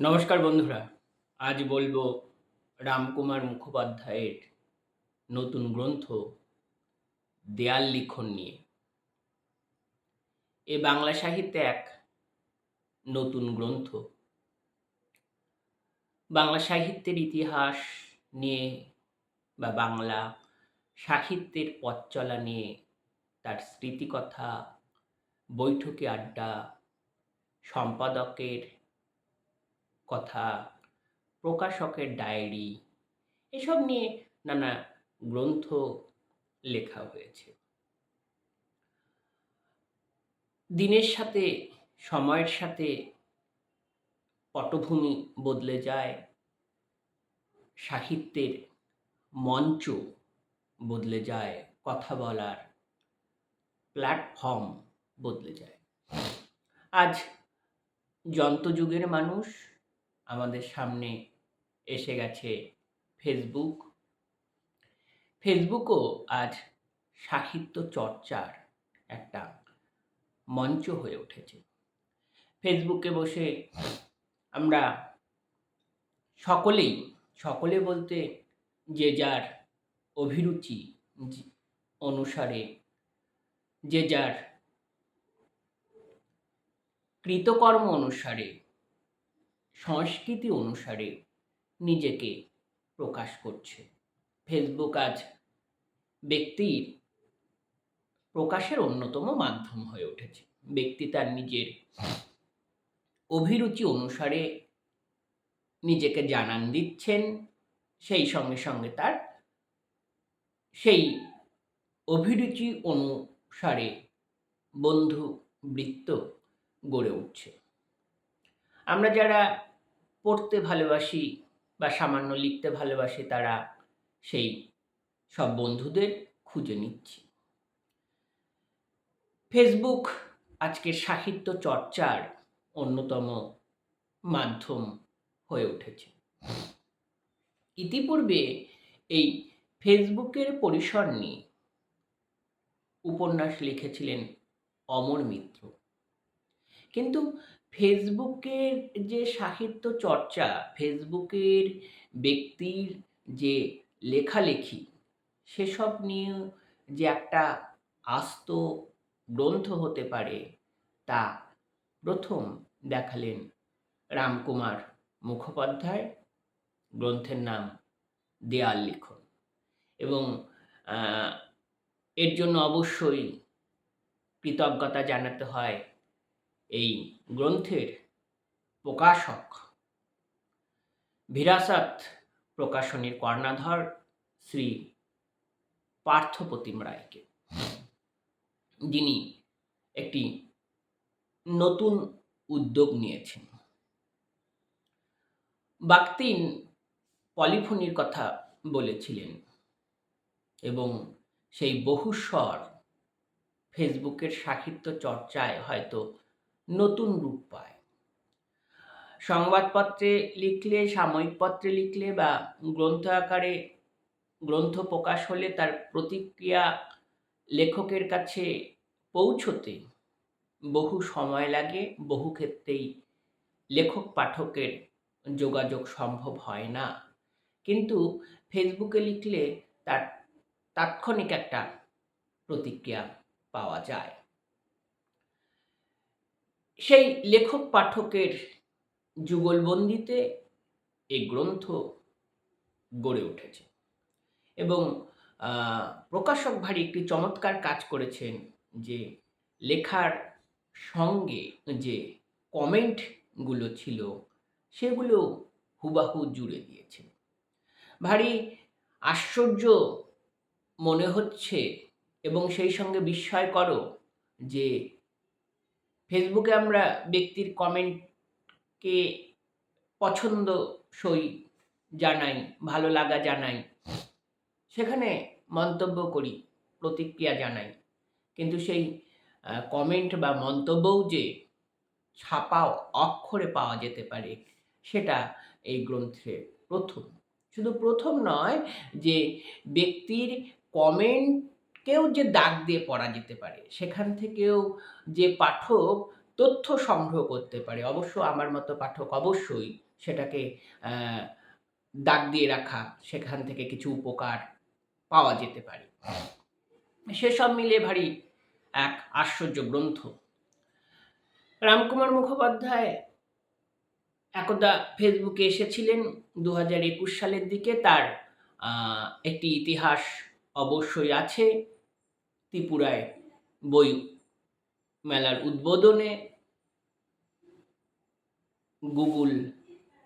নমস্কার বন্ধুরা, আজ বলব রামকুমার মুখোপাধ্যায়ের নতুন গ্রন্থ, দেয়াল লিখন নিয়ে। এ বাংলা সাহিত্যে এক নতুন গ্রন্থ। বাংলা সাহিত্যের ইতিহাস নিয়ে বা বাংলা সাহিত্যের পথ চলা নিয়ে তার স্মৃতিকথা, বৈঠকে আড্ডা, সম্পাদকের কথা, প্রকাশকের ডায়েরি, এসব নিয়ে নানা গ্রন্থ লেখা হয়েছে। দিনের সাথে, সময়ের সাথে পটভূমি বদলে যায়, সাহিত্যের মঞ্চ বদলে যায়, কথা বলার প্ল্যাটফর্ম বদলে যায়। আজ যন্ত্রযুগের মানুষ আমাদের সামনে এসে গেছে ফেসবুক ফেসবুকও আজ সাহিত্য চর্চার একটা মঞ্চ হয়ে উঠেছে। ফেসবুকে বসে আমরা সকলেই, সকলে বলতে যে যার অভিরুচি অনুসারে, যে যার কৃতকর্ম অনুসারে সংস্কৃতি অনুসারে নিজেকে প্রকাশ করছে। ফেসবুক আজ ব্যক্তির প্রকাশের অন্যতম মাধ্যম হয়ে উঠেছে। ব্যক্তি তার নিজের অভিরুচি অনুসারে নিজেকে জানান দিচ্ছেন, সেই সঙ্গে সঙ্গে তার সেই অভিরুচি অনুসারে বন্ধু বৃত্ত গড়ে উঠছে। আমরা যারা পড়তে ভালোবাসি বা সামান্য লিখতে ভালোবাসি তারা, সেই সব বন্ধুদের খুঁজে নিচ্ছি। ফেসবুক আজকের সাহিত্য চর্চার অন্যতম মাধ্যম হয়ে উঠেছে। ইতিপূর্বে এই ফেসবুকের পরিসর নিয়ে উপন্যাস লিখেছিলেন অমর মিত্র। কিন্তু ফেসবুকের যে সাহিত্য চর্চা, ফেসবুকের ব্যক্তির যে লেখালেখি, সেসব নিয়ে যে একটা আস্ত গ্রন্থ হতে পারে, তা প্রথম দেখালেন রামকুমার মুখোপাধ্যায়, গ্রন্থের নাম দেয়াল লিখন। এবং এর জন্য অবশ্যই কৃতজ্ঞতা জানাতে হয় এই গ্রন্থের প্রকাশক ভিরাসাত প্রকাশনীর কর্ণাধর শ্রী পার্থপ্রতিম রায়কে। যিনি একটি নতুন উদ্যোগ নিয়েছেন। বাক্তিন পলিফোনির কথা বলেছিলেন এবং সেই বহুস্বর ফেসবুকের সাহিত্য চর্চায় হয়তো নতুন রূপ পায়। সংবাদপত্রে লিখলে সাময়িক পত্রে লিখলে বা গ্রন্থ আকারে গ্রন্থ প্রকাশ হলে তার প্রতিক্রিয়া লেখকের কাছে পৌঁছতে বহু সময় লাগে, বহু ক্ষেত্রেই লেখক পাঠকের যোগাযোগ সম্ভব হয় না। কিন্তু ফেসবুকে লিখলে তার তাৎক্ষণিক একটা প্রতিক্রিয়া পাওয়া যায়। সেই লেখক পাঠকের যুগলবন্দিতে এই গ্রন্থ গড়ে উঠেছে। এবং প্রকাশক ভারী একটি চমৎকার কাজ করেছেন যে লেখার সঙ্গে যে কমেন্টগুলো ছিল, সেগুলো হুবাহু জুড়ে দিয়েছেন ভারী আশ্চর্য মনে হচ্ছে এবং সেই সঙ্গে বিস্ময়করও যে ফেসবুকে আমরা ব্যক্তির কমেন্টকে পছন্দসই জানাই, ভালো লাগা জানাই। সেখানে মন্তব্য করি, প্রতিক্রিয়া জানাই। কিন্তু সেই কমেন্ট বা মন্তব্যও যে ছাপা অক্ষরে পাওয়া যেতে পারে, সেটা এই গ্রন্থে প্রথম। শুধু প্রথম নয় যে ব্যক্তির কমেন্টকেও যে দাগ দিয়ে পড়া যেতে পারে, সেখান থেকেও যে পাঠক তথ্য সংগ্রহ করতে পারে, অবশ্য আমার মতো পাঠক অবশ্যই সেটাকে দাগ দিয়ে রাখা, সেখান থেকে কিছু উপকার পাওয়া যেতে পারে। সেসব মিলে ভারী এক আশ্চর্য গ্রন্থ। রামকুমার মুখোপাধ্যায় একদা ফেসবুকে এসেছিলেন দু হাজার একুশ সালের দিকে, তার একটি ইতিহাস অবশ্যই আছে। ত্রিপুরায় বই মেলার উদ্বোধনে গুগল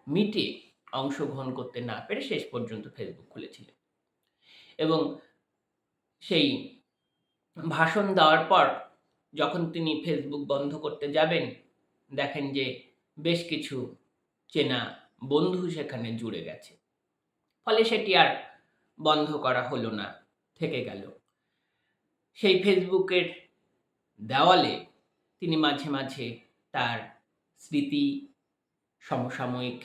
মিটে অংশগ্রহণ করতে না পেরে শেষ পর্যন্ত ফেসবুক খুলেছিলেন। এবং সেই ভাষণ দেওয়ার পর যখন তিনি ফেসবুক বন্ধ করতে যাবেন, দেখেন যে বেশ কিছু চেনা বন্ধু সেখানে জুড়ে গেছে। ফলে সেটি আর বন্ধ করা হলো না, থেকে গেল। সেই ফেসবুকের দেওয়ালে তিনি মাঝে মাঝে তার স্মৃতি, সমসাময়িক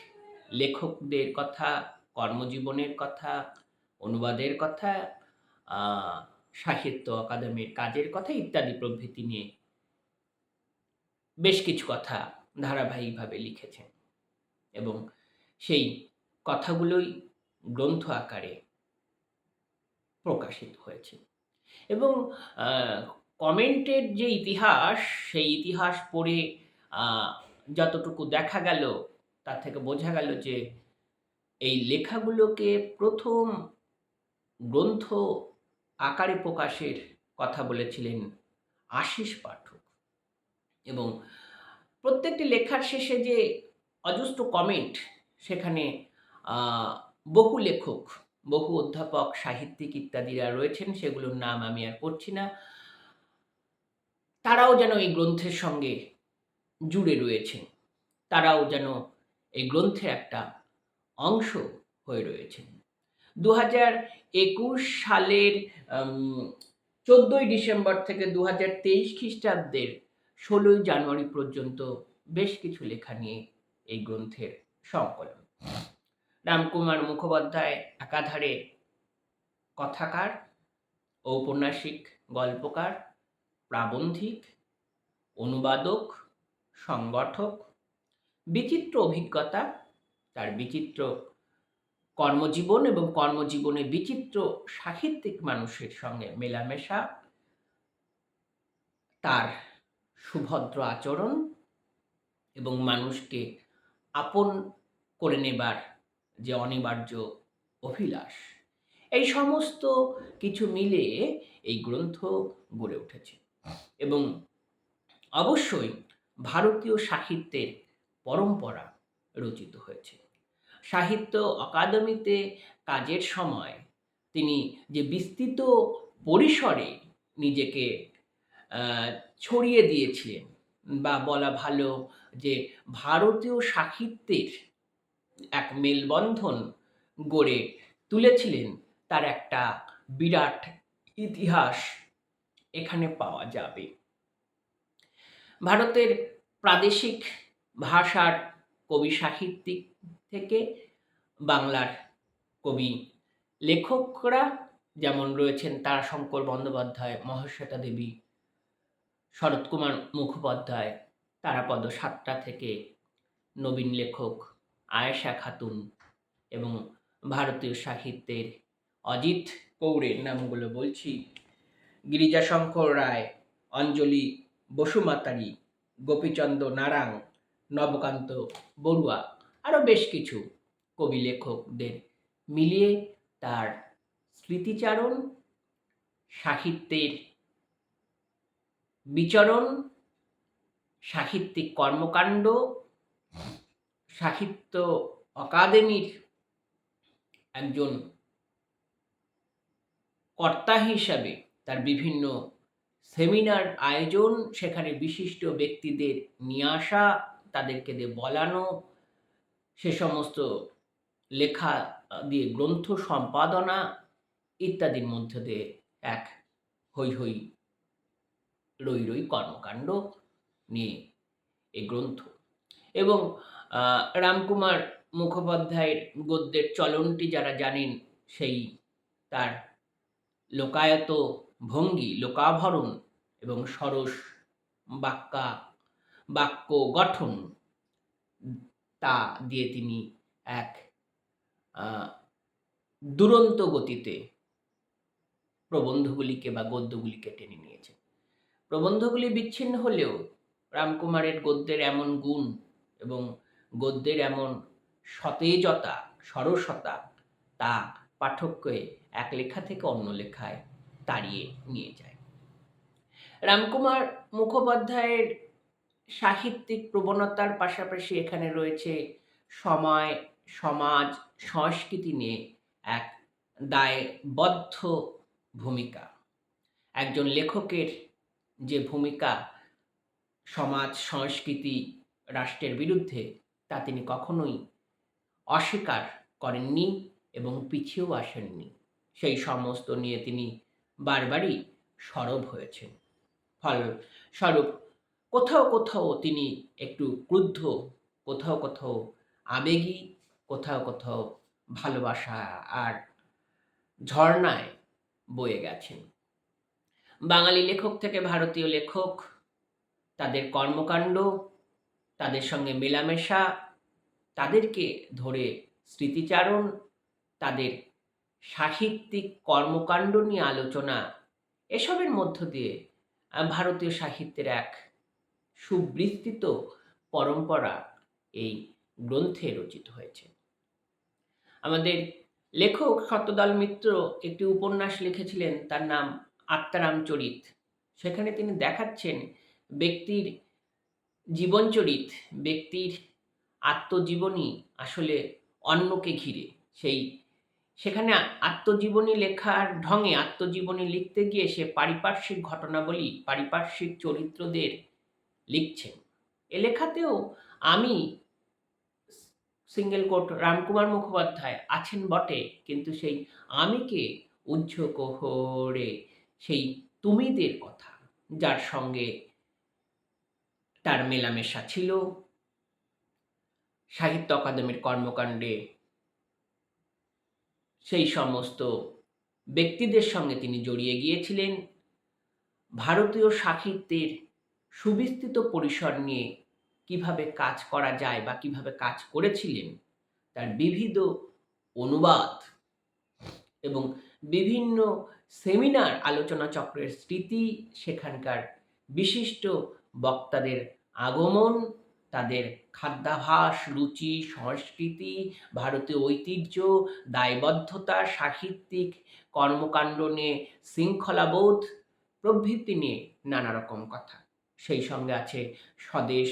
লেখকদের কথা, কর্মজীবনের কথা, অনুবাদের কথা সাহিত্য অকাদেমির কাজের কথা ইত্যাদি প্রভৃতি নিয়ে বেশ কিছু কথা ধারাবাহিকভাবে লিখেছেন এবং সেই কথাগুলোই গ্রন্থ আকারে প্রকাশিত হয়েছে। এবং কমেন্টের যে ইতিহাস, সেই ইতিহাস পড়ে যতটুকু দেখা গেল, তার থেকে বোঝা গেল যে এই লেখাগুলোকে প্রথম গ্রন্থ আকারে প্রকাশের কথা বলেছিলেন আশিস পাঠক। এবং প্রত্যেকটি লেখার শেষে যে অজস্র কমেন্ট সেখানে বহু লেখক বহু অধ্যাপক, সাহিত্যিক ইত্যাদিরা রয়েছেন, সেগুলোর নাম আমি আর পড়ছি না। তারাও যেন এই গ্রন্থের সঙ্গে জুড়ে রয়েছেন। তারাও যেন এই গ্রন্থের একটা অংশ হয়ে রয়েছেন। দু হাজার একুশ সালের চোদ্দোই ডিসেম্বর থেকে দু হাজার তেইশ খ্রিস্টাব্দের ষোলোই জানুয়ারি পর্যন্ত বেশ কিছু লেখা নিয়ে এই গ্রন্থের সংকলন। রামকুমার মুখোপাধ্যায় একাধারে কথাকার, ঔপন্যাসিক গল্পকার, প্রাবন্ধিক, অনুবাদক, সংগঠক, বিচিত্র অভিজ্ঞতা, তার বিচিত্র কর্মজীবন এবং কর্মজীবনে বিচিত্র সাহিত্যিক মানুষের সঙ্গে মেলামেশা, তার সুভদ্র আচরণ এবং মানুষকে আপন করে নেবার যে অনিবার্য অভিলাষ। এই সমস্ত কিছু মিলে এই গ্রন্থ গড়ে উঠেছে। এবং অবশ্যই ভারতীয় সাহিত্যের পরম্পরা রচিত হয়েছে। সাহিত্য অকাদেমিতে কাজের সময় তিনি যে বিস্তৃত পরিসরে নিজেকে ছড়িয়ে দিয়েছিলেন বা বলা ভালো যে ভারতীয় সাহিত্যের এক মেলবন্ধন গড়ে তুলেছিলেন তার একটা বিরাট ইতিহাস এখানে পাওয়া যাবে। ভারতের প্রাদেশিক ভাষার কবি সাহিত্যিক থেকে বাংলার কবি লেখকরা যেমন রয়েছেন তারাশঙ্কর বন্দ্যোপাধ্যায় মহাশ্বেতা দেবী, শরৎকুমার মুখোপাধ্যায়, তারাপদ সাতটা থেকে নবীন লেখক আয়েশা খাতুন এবং ভারতীয় সাহিত্যের অজিত কৌরের নামগুলো বলছি। গিরিজাশঙ্কর রায়, অঞ্জলি বসুমাতারি গোপীচন্দ্র নারাং নবকান্ত বড়ুয়া আরও বেশ কিছু কবি লেখকদের মিলিয়ে তার স্মৃতিচারণ, সাহিত্যের বিচরণ, সাহিত্যিক কর্মকাণ্ড সাহিত্য অকাদেমির একজন কর্তা হিসাবে তার বিভিন্ন সেমিনার আয়োজন, সেখানে বিশিষ্ট ব্যক্তিদের নিয়ে আসা, তাদেরকে দিয়ে বলানো, সে সমস্ত লেখা দিয়ে গ্রন্থ সম্পাদনা ইত্যাদির মধ্যে দিয়ে এক হই হই রই রই কর্মকাণ্ড নিয়ে এই গ্রন্থ। এবং রামকুমার মুখোপাধ্যায়ের গদ্যের চলনটি যারা জানেন, সেই তার লোকায়ত ভঙ্গি, লোকাভরণ এবং সরস বাক্যা, বাক্য গঠন তা দিয়ে তিনি এক দুরন্ত গতিতে প্রবন্ধগুলিকে বা গদ্যগুলিকে টেনে নিয়েছেন। প্রবন্ধগুলি বিচ্ছিন্ন হলেও রামকুমারের গদ্যের এমন গুণ এবং গদ্যের এমন সতেজতা, সরসতা তা পাঠককে এক লেখা থেকে অন্য লেখায় তাড়িয়ে নিয়ে যায়। রামকুমার মুখোপাধ্যায়ের সাহিত্যিক প্রবণতার পাশাপাশি এখানে রয়েছে সময়, সমাজ, সংস্কৃতি নিয়ে এক দায়বদ্ধ ভূমিকা। একজন লেখকের যে ভূমিকা সমাজ, সংস্কৃতি, রাষ্ট্রের বিরুদ্ধে তা তিনি কখনোই অস্বীকার করেননি এবং পিছিয়েও আসেননি। সেই সমস্ত নিয়ে তিনি বারবারই সরব হয়েছেন। ফল স্বরূপ কোথাও কোথাও তিনি একটু ক্রুদ্ধ, কোথাও কোথাও আবেগী, কোথাও কোথাও ভালোবাসা আর ঝর্ণায় বয়ে গেছেন। বাঙালি লেখক থেকে ভারতীয় লেখক, তাদের কর্মকাণ্ড তাদের সঙ্গে মেলামেশা, তাদেরকে ধরে স্মৃতিচারণ, তাদের সাহিত্যিক কর্মকাণ্ড নিয়ে আলোচনা, এসবের মধ্য দিয়ে ভারতীয় সাহিত্যের এক সুবিস্তৃত পরম্পরা এই গ্রন্থে রচিত হয়েছে। আমাদের লেখক সত্যদল মিত্র একটি উপন্যাস লিখেছিলেন, তার নাম আত্মারাম চরিত। সেখানে তিনি দেখাচ্ছেন ব্যক্তির জীবনচরিত ব্যক্তির আত্মজীবনী আসলে অন্যকে ঘিরে। সেই সেখানে আত্মজীবনী লেখার ঢঙে আত্মজীবনী লিখতে গিয়ে সে পারিপার্শ্বিক ঘটনাবলী, পারিপার্শ্বিক চরিত্রদের লিখছেন। এ লেখাতেও আমি সিঙ্গেল কোট রামকুমার মুখোপাধ্যায় আছেন বটে, কিন্তু সেই আমিকে উজ্জ্ব কোহরে, সেই তুমিদের কথা, যার সঙ্গে তার মেলামেশা ছিল। সাহিত্য অকাদেমির কর্মকাণ্ডে সেই সমস্ত ব্যক্তিদের সঙ্গে তিনি জড়িয়ে গিয়েছিলেন। ভারতীয় সাহিত্যের সুবিস্তৃত পরিসর নিয়ে কীভাবে কাজ করা যায় বা কীভাবে কাজ করেছিলেন, তার বিবিধ অনুবাদ এবং বিভিন্ন সেমিনার, আলোচনা চক্রের স্মৃতি, সেখানকার বিশিষ্ট বক্তাদের আগমন, তাদের খাদ্যাভাস, রুচি, সংস্কৃতি, ভারতীয় ঐতিহ্য, দায়বদ্ধতা, সাহিত্যিক কর্মকাণ্ড নিয়ে শৃঙ্খলাবোধ, প্রভৃতি নিয়ে নানা রকম কথা। সেই সঙ্গে আছে স্বদেশ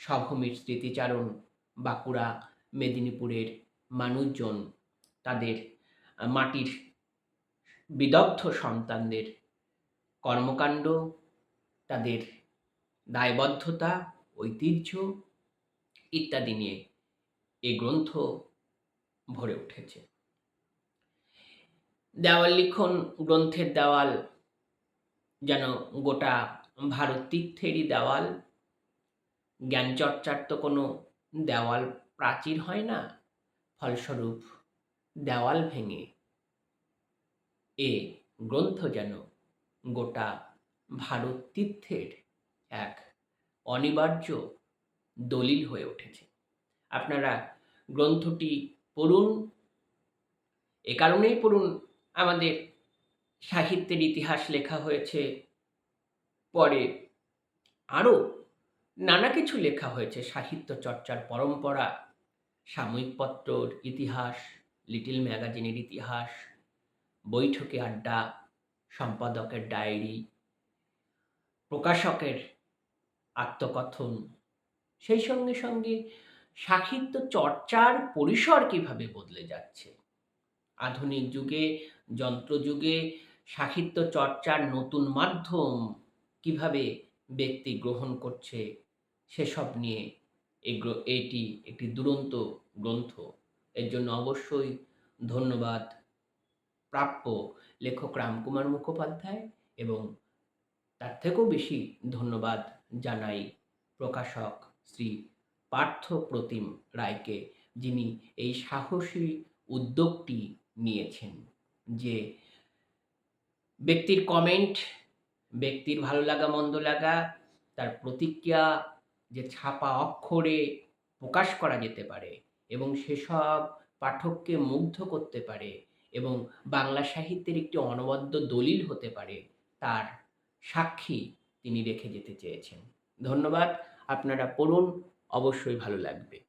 স্বভূমির স্মৃতিচারণ, বাঁকুড়া, মেদিনীপুরের মানুষজন, তাদের মাটির বিদগ্ধ সন্তানদের কর্মকাণ্ড, তাদের দায়বদ্ধতা, ঐতিহ্য ইত্যাদি নিয়ে এই গ্রন্থ ভরে উঠেছে। দেওয়াল লিখন গ্রন্থের দেওয়াল যেন গোটা ভারত তীর্থেরই দেওয়াল। জ্ঞানচর্চার তো কোনো দেওয়াল প্রাচীর হয় না, ফলস্বরূপ দেওয়াল ভেঙে এ গ্রন্থ যেন গোটা ভারত তীর্থের এক অনিবার্য দলিল হয়ে উঠেছে। আপনারা গ্রন্থটি পড়ুন, এ কারণেই পড়ুন আমাদের সাহিত্যের ইতিহাস লেখা হয়েছে, পরে আরও নানা কিছু লেখা হয়েছে, সাহিত্য চর্চার পরম্পরা, সাময়িক পত্রর ইতিহাস, লিটিল ম্যাগাজিনের ইতিহাস, বৈঠকে আড্ডা, সম্পাদকের ডায়েরি, প্রকাশকের আত্মকথন। সেই সঙ্গে সঙ্গে সাহিত্য চর্চার পরিসর কীভাবে বদলে যাচ্ছে? আধুনিক যুগে যন্ত্রযুগে সাহিত্য চর্চার নতুন মাধ্যম কীভাবে ব্যক্তি গ্রহণ করছে, সেসব নিয়ে এটি একটি দুরন্ত গ্রন্থ। এর জন্য অবশ্যই ধন্যবাদ প্রাপ্য লেখক রামকুমার মুখোপাধ্যায় এবং তার থেকেও বেশি ধন্যবাদ জানাই প্রকাশক শ্রী পার্থ প্রতিম রায়কে, যিনি এই সাহসী উদ্যোগটি নিয়েছেন যে ব্যক্তির কমেন্ট ব্যক্তির ভালো লাগা, মন্দ লাগা, তার প্রতিক্রিয়া যে ছাপা অক্ষরে প্রকাশ করা যেতে পারে এবং সেসব পাঠককে মুগ্ধ করতে পারে এবং বাংলা সাহিত্যের একটি অনবদ্য দলিল হতে পারে, তার সাক্ষী তিনি রেখে যেতে চেয়েছেন। ধন্যবাদ আপনারা পড়ুন অবশ্যই ভালো লাগবে।